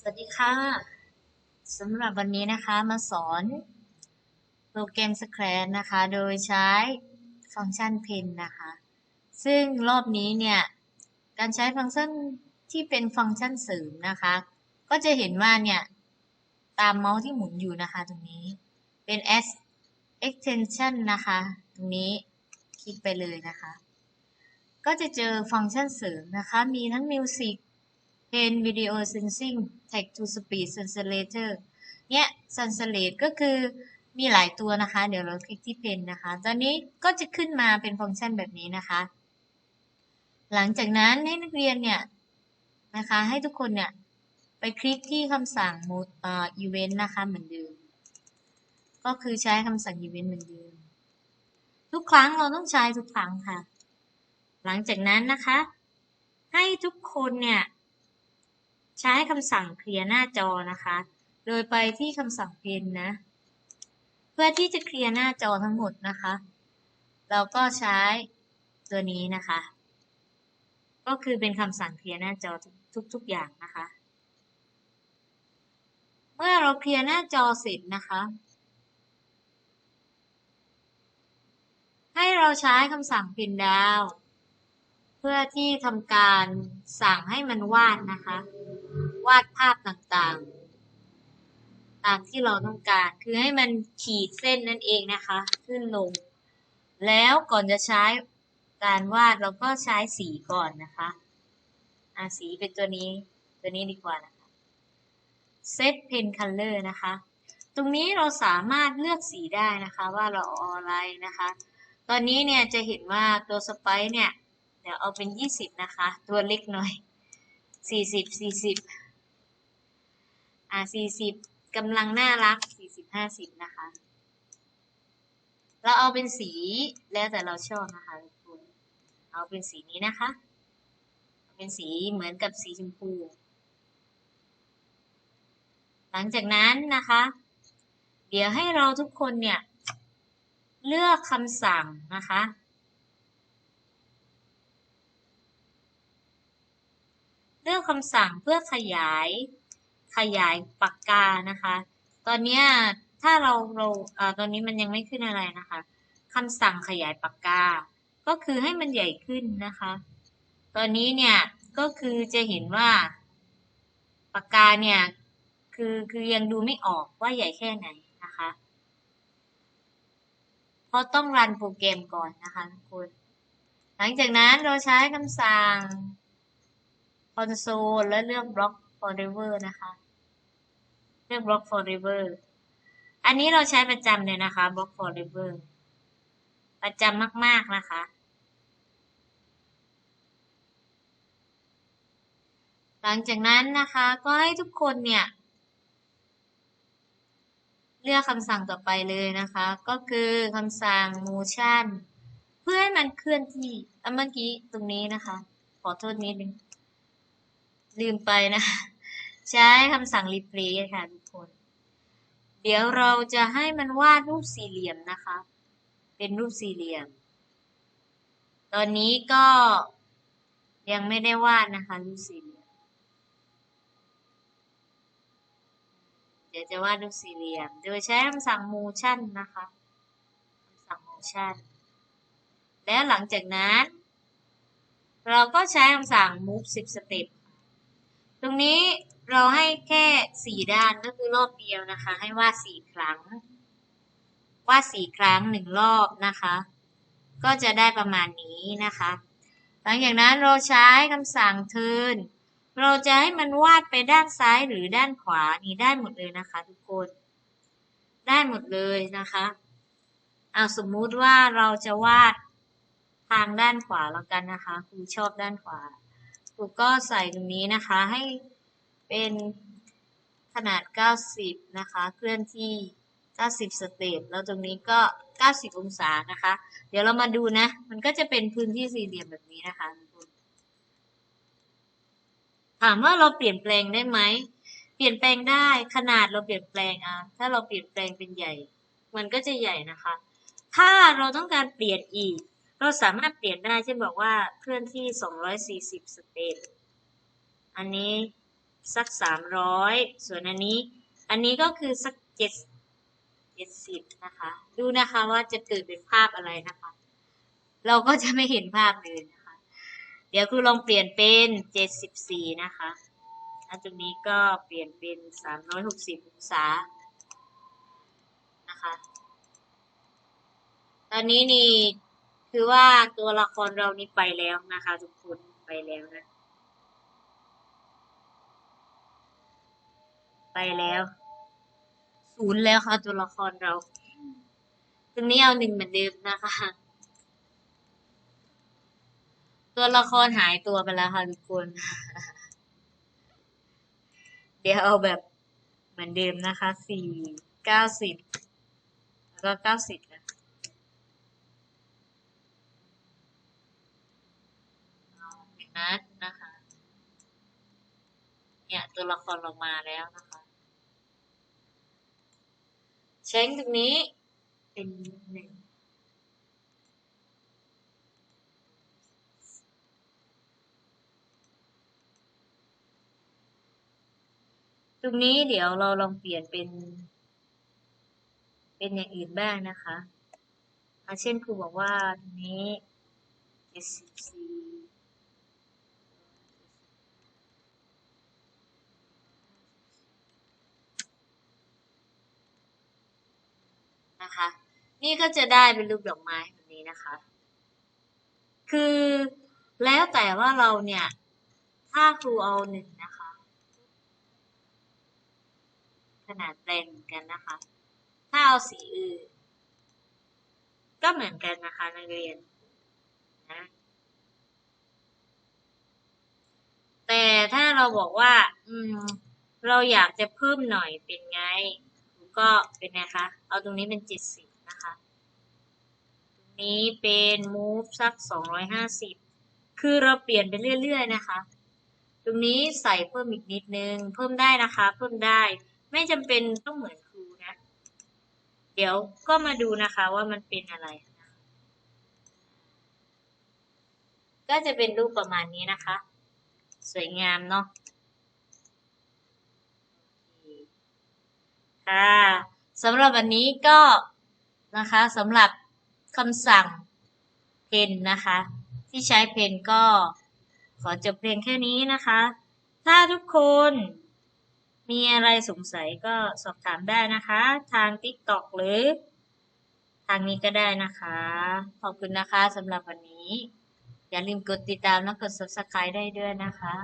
สวัสดีค่ะสำหรับวันนี้นะคะมาสอนโปรแกรม Scratch นะคะ โดยใช้ฟังก์ชัน Pen นะคะ ซึ่งรอบนี้เนี่ย การใช้ฟังก์ชันที่เป็นฟังก์ชันเสริมนะคะ ก็จะเห็นว่าเนี่ย ตามเมาส์ที่หมุนอยู่นะคะตรงนี้เป็น S extension นะคะ ตรงนี้คลิกไปเลยนะคะ ก็จะเจอฟังก์ชันเสริมนะคะ มีทั้ง Music Pen Video Sensing Text to Speech Translator เนี่ย Translate ก็คือมีหลายตัวนะคะ เดี๋ยวเราคลิกที่ Pen นะคะ ตอนนี้ก็จะขึ้นมาเป็นฟังก์ชันแบบนี้นะคะ หลังจากนั้นให้นักเรียนเนี่ยนะคะ ให้ทุกคนเนี่ยไปคลิกที่คำสั่ง Event นะคะเหมือนเดิม ก็คือใช้คำสั่ง Event เหมือนเดิม ทุกครั้งเราต้องใช้ทุกครั้งค่ะ หลังจากนั้นนะคะ ให้ทุกคนเนี่ย ใช้คำสั่งเคลียร์หน้าจอนะคะ โดยไปที่คำสั่งเพนนะ เพื่อที่จะเคลียร์หน้าจอทั้งหมดนะคะ เราก็ใช้ตัวนี้นะคะ ก็คือเป็นคำสั่งเคลียร์หน้าจอทุกๆอย่างนะคะ เมื่อเราเคลียร์หน้าจอเสร็จนะคะ ให้เราใช้คำสั่งพินดาวเพื่อที่ทำการสั่งให้มันวาดนะคะ วาดภาพต่างๆ ตามที่เราต้องการ คือให้มันขีดเส้นนั่นเองนะคะ ขึ้นลง แล้วก่อนจะใช้การวาดเราก็ใช้สีก่อนนะคะอาสีเป็นตัวนี้ ตัวนี้ดีกว่านะคะ Set Pen Color นะคะ ตรงนี้เราสามารถเลือกสีได้นะคะ ว่าเราเอาอะไรนะคะ ตอนนี้เนี่ยจะเห็นว่าตัวสไปซ์เนี่ย เดี๋ยวเอาเป็นยี่สิบนะคะ ตัวเล็กหน่อยสี่สิบสี่สิบ อ่าสี่สิบกำลังน่ารักสี่สิบห้าสิบนะคะ เราเอาเป็นสีแล้วแต่เราชอบนะคะทุกคนเอาเป็นสีนี้นะคะ เป็นสีเหมือนกับสีชมพู หลังจากนั้นนะคะ เดี๋ยวให้เราทุกคนเนี่ย เลือกคำสั่งนะคะเลือกคำสั่งเพื่อขยาย ขยายปากกานะคะ ตอนนี้ถ้าเราเราอตอนนี้มันยังไม่ขึ้นอะไรนะคะคำสั่งขยายปากกา ก็คือให้มันใหญ่ขึ้นนะคะ ตอนนี้เนี่ยก็คือจะเห็นว่าปากกาเนี่ยคือคือยังดูไม่ออกว่าใหญ่แค่ไหนนะคะเพราะต้องรันโปรแกรมก่อนนะคะทุกคน หลังจากนั้นเราใช้คำสั่ง console และเลือก block forever นะคะเลือก block forever อันนี้เราใช้ประจำเลยนะคะ block forever ประจำมาก ๆ นะคะ หลังจากนั้นนะคะก็ให้ทุกคนเนี่ย เลือกคำสั่งต่อไปเลยนะคะ ก็คือคำสั่ง motion เพื่อให้มันเคลื่อนที่เมื่อกี้ตรงนี้นะคะ ขอโทษนิดนึงลืมไปนะ ใช้คำสั่ง replace ค่ะทุกคน เดี๋ยวเราจะให้มันวาดรูปสี่เหลี่ยมนะคะ เป็นรูปสี่เหลี่ยม ตอนนี้ก็ยังไม่ได้วาดนะคะรูปสี่เหลี่ยม เดี๋ยวจะวาดรูปสี่เหลี่ยม โดยใช้คำสั่ง motion นะคะคำสั่ง motion แล้วหลังจากนั้น เราก็ใช้คำสั่ง move 10 step ตรงนี้ เราให้แค่สี่ด้านก็คือรอบเดียวนะคะ ให้วาดสี่ครั้ง วาดสี่ครั้งหนึ่งรอบนะคะ ก็จะได้ประมาณนี้นะคะ หลังจากนั้นเราใช้คำสั่ง turn เราจะให้มันวาดไปด้านซ้ายหรือด้านขวานี่ได้หมดเลยนะคะทุกคน ได้หมดเลยนะคะเอาสมมุติว่าเราจะวาดทางด้านขวาแล้วกันนะคะครูชอบด้านขวาครูก็ใส่ตรงนี้นะคะ ให้ เป็นขนาด 90 นะคะ เคลื่อนที่ 90 สเตปแล้วตรงนี้ก็ 90 องศานะคะ เดี๋ยวเรามาดูนะ มันก็จะเป็นพื้นที่สี่เหลี่ยมแบบนี้นะคะทุกคนถามว่าเราเปลี่ยนแปลงได้ไหม เปลี่ยนแปลงได้ ขนาดเราเปลี่ยนแปลงอะ ถ้าเราเปลี่ยนแปลงเป็นใหญ่ มันก็จะใหญ่นะคะ ถ้าเราต้องการเปลี่ยนอีก เราสามารถเปลี่ยนได้ เช่นบอกว่าเคลื่อนที่ 240 สเตปอันนี้ สักสามร้อยส่วนอันนี้ อันนี้ก็คือสักเจ็ดเจ็ดสิบนะคะ ดูนะคะว่าจะเกิดเป็นภาพอะไรนะคะ เราก็จะไม่เห็นภาพเลยนะคะ เดี๋ยวครูลองเปลี่ยนเป็นเจ็ดสิบสี่นะคะอันตรงนี้ก็เปลี่ยนเป็นสามร้อยหกสิบองศานะคะ ตอนนี้นี่คือว่าตัวละครเรานี่ไปแล้วนะคะ ทุกคนไปแล้วนะ ไปแล้ว ศูนย์แล้วค่ะตัวละครเราตรงนี้เอาหนึ่งเหมือนเดิมนะคะ ตัวละครหายตัวไปแล้วค่ะทุกคน เดี๋ยวเอาแบบเหมือนเดิมนะคะสี่เก้าสิบแล้วก็เก้าสิบนะเอาเป็นนัดนะคะ เนี่ยตัวละครเรามาแล้วนะคะ เช้งตรงนี้เป็นหนึ่งตรงนี้เดี๋ยวเราลองเปลี่ยนเป็น เป็นอย่างอื่นบ้างนะคะอาเช่นครูบอกว่าตรงนี้ SCC นะคะ นี่ก็จะได้เป็นรูปดอกไม้แบบนี้นะคะ คือแล้วแต่ว่าเราเนี่ย ถ้าครูเอาหนึ่งนะคะ ขนาดแปลงเหมือนกันนะคะ ถ้าเอาสีอื่น ก็เหมือนกันนะคะนักเรียนนะแต่ถ้าเราบอกว่า อืม เราอยากจะเพิ่มหน่อยเป็นไง ก็เป็นไงคะ เอาตรงนี้เป็นเจ็ดสิบนะคะ ตรงนี้เป็น move สักสองร้อยห้าสิบ คือเราเปลี่ยนไปเรื่อยๆนะคะ ตรงนี้ใส่เพิ่มอีกนิดนึง เพิ่มได้นะคะ เพิ่มได้ ไม่จำเป็นต้องเหมือนครูนะ เดี๋ยวก็มาดูนะคะว่ามันเป็นอะไรนะก็จะเป็นรูปประมาณนี้นะคะ สวยงามเนาะโอเค ค่ะสำหรับวันนี้ก็นะคะสำหรับคำสั่งเพนนะคะ ที่ใช้เพนก็ขอจบเพียงแค่นี้นะคะ ถ้าทุกคนมีอะไรสงสัยก็สอบถามได้นะคะ ทาง TikTok หรือ ทางนี้ก็ได้นะคะ ขอบคุณนะคะสำหรับวันนี้ อย่าลืมกดติดตามและกด Subscribe ได้ด้วยนะคะ